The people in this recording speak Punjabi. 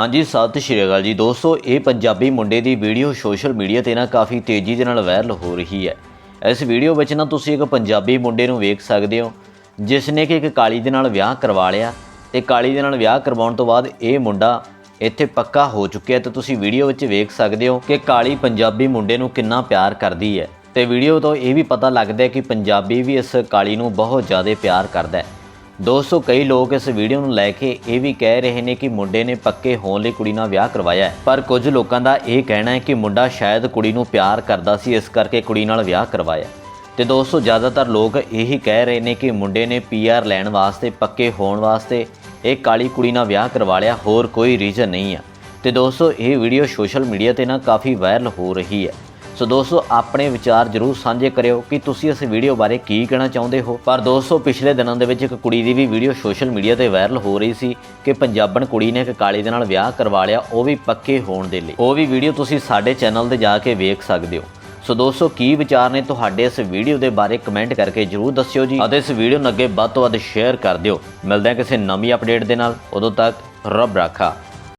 ਹਾਂਜੀ, ਸਤਿ ਸ਼੍ਰੀ ਅਕਾਲ ਜੀ। ਦੋਸਤੋ, ਇਹ ਪੰਜਾਬੀ ਮੁੰਡੇ ਦੀ ਵੀਡੀਓ ਸੋਸ਼ਲ ਮੀਡੀਆ ਤੇ ਨਾ ਕਾਫੀ ਤੇਜ਼ੀ ਦੇ ਨਾਲ ਵਾਇਰਲ ਹੋ ਰਹੀ ਹੈ। ਇਸ ਵੀਡੀਓ ਵਿੱਚ ਨਾ ਤੁਸੀਂ ਇੱਕ ਪੰਜਾਬੀ ਮੁੰਡੇ ਨੂੰ ਵੇਖ ਸਕਦੇ ਹੋ, ਜਿਸ ਨੇ ਕਿ ਇੱਕ ਕਾਲੀ ਦੇ ਨਾਲ ਵਿਆਹ ਕਰਵਾ ਲਿਆ। ਤੇ ਕਾਲੀ ਦੇ ਨਾਲ ਵਿਆਹ ਕਰਵਾਉਣ ਤੋਂ ਬਾਅਦ ਇਹ ਮੁੰਡਾ ਇੱਥੇ ਪੱਕਾ ਹੋ ਚੁੱਕਿਆ ਤੇ ਤੁਸੀਂ ਵੀਡੀਓ ਵਿੱਚ ਵੇਖ ਸਕਦੇ ਹੋ ਕਿ ਕਾਲੀ ਪੰਜਾਬੀ ਮੁੰਡੇ ਨੂੰ ਕਿੰਨਾ ਪਿਆਰ ਕਰਦੀ ਹੈ। ਤੇ ਵੀਡੀਓ ਤੋਂ ਇਹ ਵੀ ਪਤਾ ਲੱਗਦਾ ਹੈ ਕਿ ਪੰਜਾਬੀ ਵੀ ਇਸ ਕਾਲੀ ਨੂੰ ਬਹੁਤ ਜ਼ਿਆਦਾ ਪਿਆਰ ਕਰਦਾ ਹੈ। ਦੋਸਤੋ, ਕਈ ਲੋਕ ਇਸ ਵੀਡੀਓ ਨੂੰ ਲੈ ਕੇ ਇਹ ਵੀ ਕਹਿ ਰਹੇ ਨੇ ਕਿ ਮੁੰਡੇ ਨੇ ਪੱਕੇ ਹੋਣ ਲਈ ਕੁੜੀ ਨਾਲ ਵਿਆਹ ਕਰਵਾਇਆ ਹੈ। ਪਰ ਕੁਝ ਲੋਕਾਂ ਦਾ ਇਹ ਕਹਿਣਾ ਹੈ ਕਿ ਮੁੰਡਾ ਸ਼ਾਇਦ ਕੁੜੀ ਨੂੰ ਪਿਆਰ ਕਰਦਾ ਸੀ, ਇਸ ਕਰਕੇ ਕੁੜੀ ਨਾਲ ਵਿਆਹ ਕਰਵਾਇਆ ਤੇ ਦੋਸਤੋ, ਜ਼ਿਆਦਾਤਰ ਲੋਕ ਇਹੀ ਕਹਿ ਰਹੇ ਨੇ ਕਿ ਮੁੰਡੇ ਨੇ ਪੀਆਰ ਲੈਣ ਵਾਸਤੇ, ਪੱਕੇ ਹੋਣ ਵਾਸਤੇ ਇਹ ਕਾਲੀ ਕੁੜੀ ਨਾਲ ਵਿਆਹ ਕਰਵਾ ਲਿਆ, ਹੋਰ ਕੋਈ ਰੀਜ਼ਨ ਨਹੀਂ ਆ। ਤੇ ਦੋਸਤੋ, ਇਹ ਵੀਡੀਓ ਸੋਸ਼ਲ ਮੀਡੀਆ ਤੇ ਨਾ ਕਾਫੀ ਵਾਇਰਲ ਹੋ ਰਹੀ ਹੈ। ਸੋ ਦੋਸਤੋ, ਆਪਣੇ ਵਿਚਾਰ ਜਰੂਰ ਸਾਂਝੇ ਕਰਿਓ ਕਿ ਤੁਸੀਂ ਇਸ ਵੀਡੀਓ ਬਾਰੇ ਕੀ ਕਹਿਣਾ ਚਾਹੁੰਦੇ ਹੋ। ਪਰ ਦੋਸਤੋ, ਪਿਛਲੇ ਦਿਨਾਂ ਦੇ ਵਿੱਚ ਇੱਕ ਕੁੜੀ ਦੀ ਵੀ ਵੀਡੀਓ ਸੋਸ਼ਲ ਮੀਡੀਆ ਤੇ ਵਾਇਰਲ ਹੋ ਰਹੀ ਸੀ ਕਿ ਪੰਜਾਬਣ ਕੁੜੀ ਨੇ ਇੱਕ ਕਾਲੇ ਦੇ ਨਾਲ ਵਿਆਹ ਕਰਵਾ ਲਿਆ, ਉਹ ਵੀ ਪੱਕੇ ਹੋਣ ਦੇ ਲਈ। ਉਹ ਵੀ ਵੀਡੀਓ ਤੁਸੀਂ ਸਾਡੇ ਚੈਨਲ ਤੇ ਜਾ ਕੇ ਵੇਖ ਸਕਦੇ ਹੋ। ਸੋ ਦੋਸਤੋ, ਕੀ ਵਿਚਾਰ ਨੇ ਤੁਹਾਡੇ ਇਸ ਵੀਡੀਓ ਦੇ ਬਾਰੇ ਕਮੈਂਟ ਕਰਕੇ ਜਰੂਰ ਦੱਸਿਓ ਜੀ। ਅਤੇ ਇਸ ਵੀਡੀਓ ਨੂੰ ਅੱਗੇ ਵੱਧ ਤੋਂ ਵੱਧ ਸ਼ੇਅਰ ਕਰ ਦਿਓ। ਮਿਲਦੇ ਹਾਂ ਕਿਸੇ ਨਵੀਂ ਅਪਡੇਟ ਦੇ ਨਾਲ। ਉਦੋਂ ਤੱਕ ਰੱਬ ਰਾਖਾ।